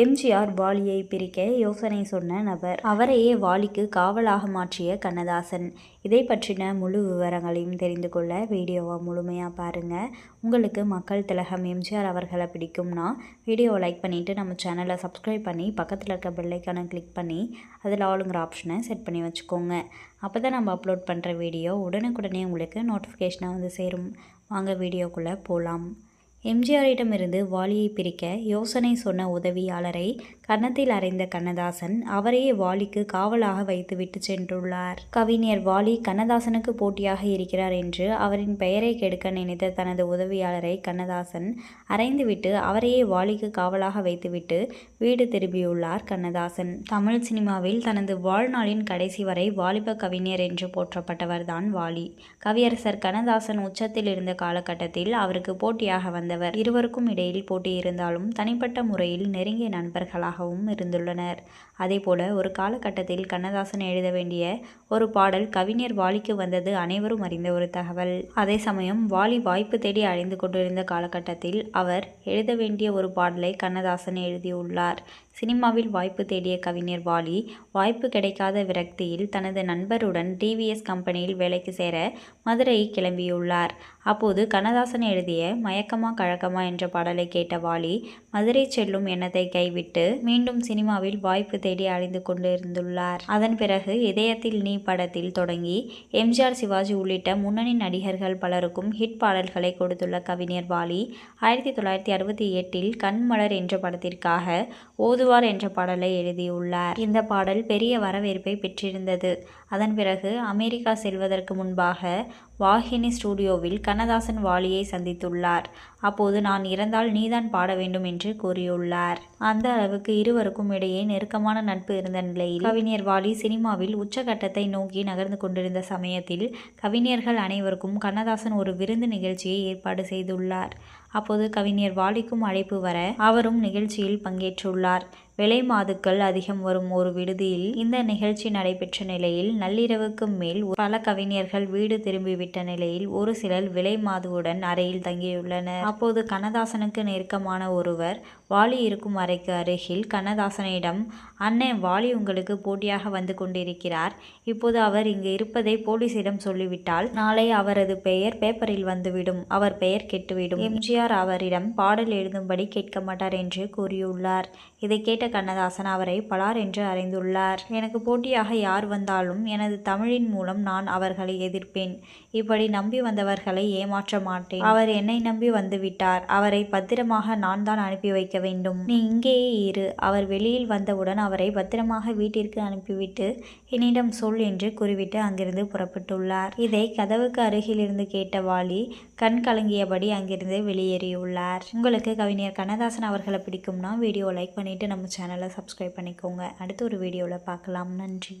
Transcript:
எம்ஜிஆர் வாலியை பிரிக்க யோசனை சொன்ன நபர். அவரையே வாலிக்கு காவலாக மாற்றிய கண்ணதாசன். இதை பற்றின முழு விவரங்களையும் தெரிந்து கொள்ள வீடியோவை முழுமையாக பாருங்கள் உங்களுக்கு மக்கள் திலகம் எம்ஜிஆர் அவர்களை பிடிக்கும்னா வீடியோவை லைக் பண்ணிவிட்டு நம்ம சேனலை சப்ஸ்கிரைப் பண்ணி பக்கத்தில் இருக்க பெல்லைக்கான கிளிக் பண்ணி அதில் ஆளுங்கிற ஆப்ஷனை செட் பண்ணி வச்சுக்கோங்க. அப்போ தான் நம்ம அப்லோட் பண்ணுற வீடியோ உடனுக்குடனே உங்களுக்கு நோட்டிஃபிகேஷனாக வந்து சேரும். வாங்க வீடியோக்குள்ளே போகலாம் எம்ஜிஆரிடமிருந்து வாலியை பிரிக்க யோசனை சொன்ன உதவியாளரை கன்னத்தில் அறைந்த கண்ணதாசன் அவரையே வாலிக்கு காவலாக வைத்துவிட்டு சென்றுள்ளார். கவிஞர் வாலி கண்ணதாசனுக்கு போட்டியாக இருக்கிறார் என்று அவரின் பெயரை கெடுக்க நினைத்த தனது உதவியாளரை கண்ணதாசன் அறைந்துவிட்டு அவரையே வாலிக்கு காவலாக வைத்துவிட்டு வீடு திரும்பியுள்ளார் கண்ணதாசன். தமிழ் சினிமாவில் தனது வாழ்நாளின் கடைசி வரை வாலிப கவிஞர் என்று போற்றப்பட்டவர்தான் வாலி. கவியரசர் கண்ணதாசன் உச்சத்தில் இருந்த காலகட்டத்தில் அவருக்கு போட்டியாக வந்த சேர்ந்தவர் இருவருக்கும் இடையில் போட்டி இருந்தாலும் தனிப்பட்ட முறையில் நெருங்கிய நண்பர்களாகவும் இருந்துள்ளனர். அதேபோல ஒரு காலகட்டத்தில் கண்ணதாசன் எழுத வேண்டிய ஒரு பாடல் கவிஞர் வாலிக்கு வந்தது அனைவரும் அறிந்த ஒரு தகவல். அதே சமயம் வாலி வாய்ப்பு தேடி அழிந்து கொண்டிருந்த காலகட்டத்தில் அவர் எழுத வேண்டிய ஒரு பாடலை கண்ணதாசன் எழுதியுள்ளார். சினிமாவில் வாய்ப்பு தேடிய கவிஞர் வாலி வாய்ப்பு கிடைக்காத விரக்தியில் தனது நண்பருடன் டிவிஎஸ் கம்பெனியில் வேலைக்கு சேர மதுரை கிளம்பியுள்ளார். அப்போது கண்ணதாசன் எழுதிய மயக்கமா கழகமா என்ற பாடலை கேட்ட வாலி மதுரை செல்லும் எண்ணத்தை கைவிட்டு மீண்டும் சினிமாவில் வாய்ப்பு தேடி அழிந்து கொண்டிருந்துள்ளார். அதன் பிறகு இதயத்தில் நீ படத்தில் தொடங்கி எம்ஜிஆர் சிவாஜி உள்ளிட்ட முன்னணி நடிகர்கள் பலருக்கும் ஹிட் பாடல்களை கொடுத்துள்ள கவிஞர் வாலி ஆயிரத்தி தொள்ளாயிரத்தி அறுபத்தி எட்டில் கண்மலர் என்ற படத்திற்காக ஓதுவார் என்ற பாடலை எழுதியுள்ளார். இந்த பாடல் பெரிய வரவேற்பை பெற்றிருந்தது. அதன் பிறகு அமெரிக்கா செல்வதற்கு முன்பாக வாகினி ஸ்டுடியோவில் கண்ணதாசன் வாலியை சந்தித்துள்ளார். அப்போது நான் இறந்தால் நீதான் பாட வேண்டும் என்று கூறியுள்ளார். அந்த அளவுக்கு இருவருக்கும் இடையே நெருக்கமான நட்பு இருந்த நிலையில் கவிஞர் வாலி சினிமாவில் உச்சகட்டத்தை நோக்கி நகர்ந்து கொண்டிருந்த சமயத்தில் கவிஞர்கள் அனைவருக்கும் கண்ணதாசன் ஒரு விருந்து நிகழ்ச்சியை ஏற்பாடு செய்துள்ளார். அப்போது கவிஞர் வாலிக்கும் அழைப்பு வர அவரும் நிகழ்ச்சியில் பங்கேற்றுள்ளார். விலை மாதுக்கள் அதிகம் வரும் ஒரு விடுதியில் இந்த நிகழ்ச்சி நடைபெற்ற நிலையில் நள்ளிரவுக்கு மேல் பல கவிஞர்கள் வீடு திரும்பிவிட்ட நிலையில் ஒரு சிலர் விலை மாதுவுடன் அறையில் தங்கியுள்ளனர். அப்போது கண்ணதாசனுக்கு நெருக்கமான ஒருவர் வாலி இருக்கும் அறைக்கு அருகில் கண்ணதாசனிடம் அண்ணன் வாலி உங்களுக்கு போட்டியாக வந்து கொண்டிருக்கிறார். இப்போது அவர் இங்கு இருப்பதை போலீசிடம் சொல்லிவிட்டால் நாளை அவரது பெயர் பேப்பரில் வந்துவிடும். அவர் பெயர் கெட்டுவிடும். எம்ஜிஆர் அவரிடம் பாடல் எழுதும்படி கேட்க மாட்டார் என்று கூறியுள்ளார். இதை கேட்ட கண்ணதாசன் அவரை பலார் என்று அறிந்துள்ளார். எனக்கு போட்டியாக யார் வந்தாலும் எனது தமிழின் மூலம் நான் அவர்களை எதிர்ப்பேன். இப்படி நம்பி வந்தவர்களை ஏமாற்ற மாட்டேன். அவர் என்னை நம்பி வந்துவிட்டார். அவரை பத்திரமாக நான் தான் அனுப்பி வைக்க வேண்டும். நீ இங்கேயே இரு. அவர் வெளியில் வந்தவுடன் அவரை பத்திரமாக வீட்டிற்கு அனுப்பிவிட்டு என்னிடம் சொல் என்று கூறிவிட்டு அங்கிருந்து புறப்பட்டுள்ளார். இதை கதவுக்கு அருகிலிருந்து கேட்ட வாலி கண் கலங்கியபடி அங்கிருந்து வெளியே வெளியேறியுள்ளார் உங்களுக்கு கவிஞர் கண்ணதாசன் அவர்களை பிடிக்கும்னா வீடியோ லைக் பண்ணிவிட்டு நம்ம சேனலை சப்ஸ்கிரைப் பண்ணிக்கோங்க. அடுத்த ஒரு வீடியோவில் பார்க்கலாம். நன்றி.